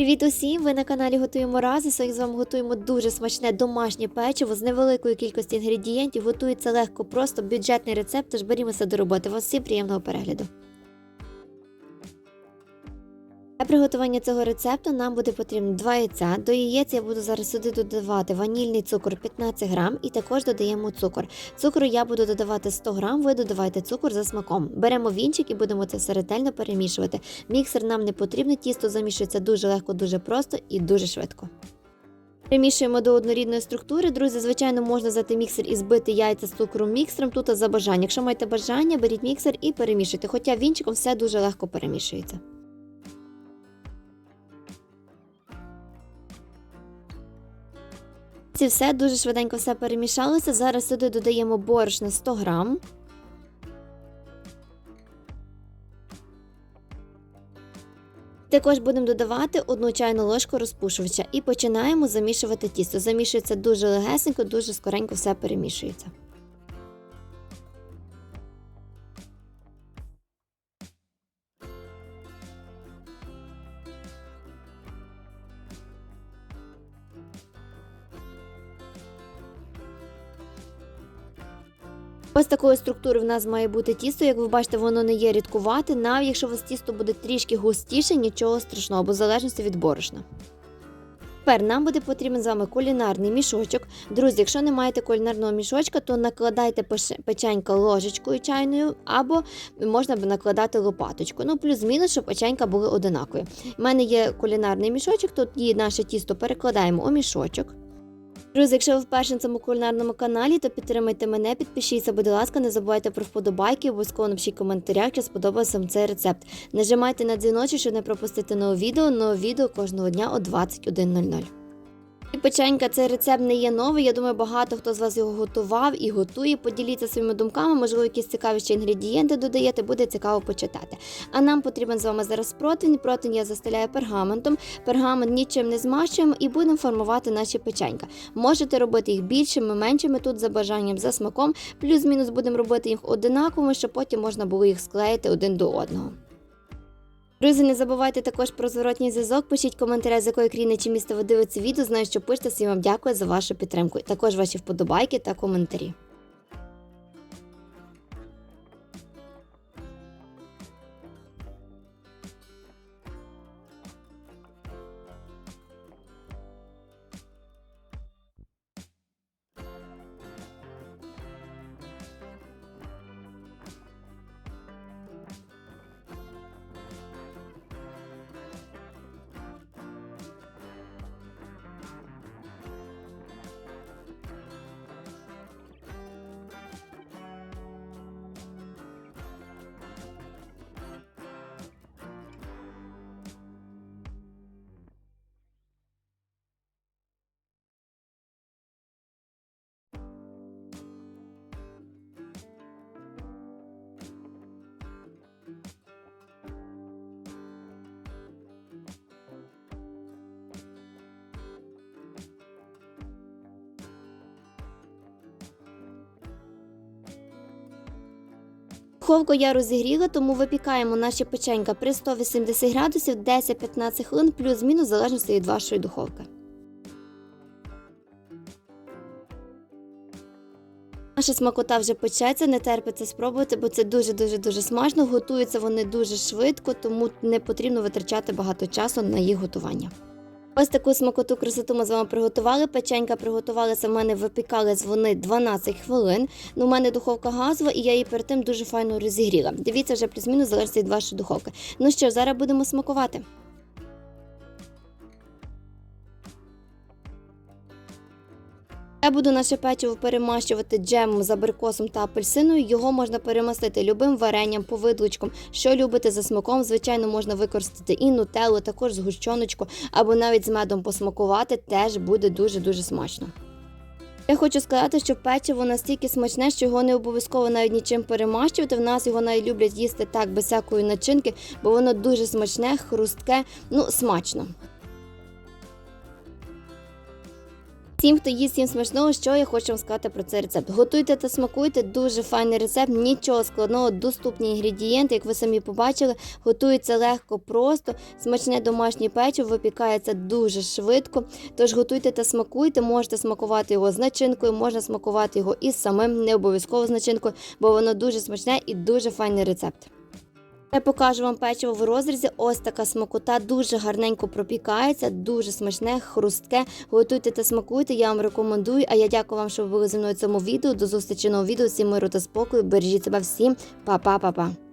Привіт усім! Ви на каналі Готуємо рази. Сьогодні з вами готуємо дуже смачне домашнє печиво з невеликою кількістю інгредієнтів. Готується легко, просто бюджетний рецепт, тож берімося до роботи. Вас всім приємного перегляду. Для приготування цього рецепту нам буде потрібно 2 яйця. До яєць я буду зараз сюди додавати ванільний цукор 15 грам і також додаємо цукор. Цукру я буду додавати 100 грам, ви додавайте цукор за смаком. Беремо вінчик і будемо це все ретельно перемішувати. Міксер нам не потрібно, тісто замішується дуже легко, дуже просто і дуже швидко. Перемішуємо до однорідної структури. Друзі, звичайно, можна взяти міксер і збити яйця з цукром міксером. Тут за бажання. Якщо маєте бажання, беріть міксер і перемішуйте. Хоча вінчиком все дуже легко перемішується. Ці все дуже швиденько все перемішалося. Зараз сюди додаємо борошно 100 грам. Також будемо додавати одну чайну ложку розпушувача і починаємо замішувати тісто. Замішується дуже легесенько, дуже скоренько все перемішується. Ось такої структури в нас має бути тісто. Як ви бачите, воно не є рідкувати. Навіть якщо у вас тісто буде трішки густіше, нічого страшного, бо в залежності від борошна. Тепер нам буде потрібен з вами кулінарний мішочок. Друзі, якщо не маєте кулінарного мішочка, то накладайте печенька ложечкою чайною, або можна б накладати лопаточку. Ну, плюс-мінус, щоб печенька були одинакові. У мене є кулінарний мішочок, тут і наше тісто перекладаємо у мішочок. Друзі, якщо ви вперше на цьому кулінарному каналі, то підтримайте мене, підпишіться, будь ласка, не забувайте про вподобайки, обов'язково напишіть в коментарях, чи сподобався вам цей рецепт. Нажимайте на дзвіночок, щоб не пропустити нове відео. Нове відео кожного дня о 21.00. І печенька, цей рецепт не є новий. Я думаю, багато хто з вас його готував і готує. Поділіться своїми думками, можливо, якісь цікаві ще інгредієнти додаєте, буде цікаво почитати. А нам потрібен з вами зараз противень. Противень я застеляю пергаментом. Пергамент нічим не змащуємо і будемо формувати наші печенька. Можете робити їх більшими, меншими тут за бажанням, за смаком. Плюс-мінус будемо робити їх одинаковими, щоб потім можна було їх склеїти один до одного. Друзі, не забувайте також про зворотній зв'язок. Пишіть коментарі, з якої країни чи міста ви дивитеся відео. Знаю, що пишете. Всім вам дякую за вашу підтримку. Також ваші вподобайки та коментарі. Духовку я розігріла, тому випікаємо наші печенька при 180 градусів 10-15 хвилин, плюс-мінус, в залежності від вашої духовки. Наша смакота вже печеться, не терпиться спробувати, бо це дуже-дуже дуже смачно. Готуються вони дуже швидко, тому не потрібно витрачати багато часу на їх готування. Ось таку смакоту красоту ми з вами приготували. Печенька приготувалися, в мене випікались вони 12 хвилин. Ну, у мене духовка газова, і я її перед тим дуже файно розігріла. Дивіться, вже плюс-мінус залежить від вашої духовки. Ну що, зараз будемо смакувати. Я буду наше печиво перемащувати джемом з абрикосом та апельсиною. Його можна перемастити любим варенням, повидличком, що любите за смаком. Звичайно, можна використати і нутеллу, також згущеночку, або навіть з медом посмакувати, теж буде дуже-дуже смачно. Я хочу сказати, що печиво настільки смачне, що його не обов'язково навіть нічим перемащувати. В нас його навіть люблять їсти так без всякої начинки, бо воно дуже смачне, хрустке, ну смачно. Всім, хто їсть всім смачного, що я хочу вам сказати про цей рецепт. Готуйте та смакуйте, дуже файний рецепт, нічого складного, доступні інгредієнти, як ви самі побачили, готується легко, просто, смачне домашнє печиво, випікається дуже швидко. Тож готуйте та смакуйте, можете смакувати його з начинкою, можна смакувати його із самим, не обов'язково з начинкою, бо воно дуже смачне і дуже файний рецепт. Я покажу вам печиво в розрізі. Ось така смакота, дуже гарненько пропікається, дуже смачне, хрустке. Готуйте та смакуйте, я вам рекомендую. А я дякую вам, що ви були зі мною в цьому відео. До зустрічі нового відео. Всім миру та спокою. Бережіть себе всім. Па-па-па-па.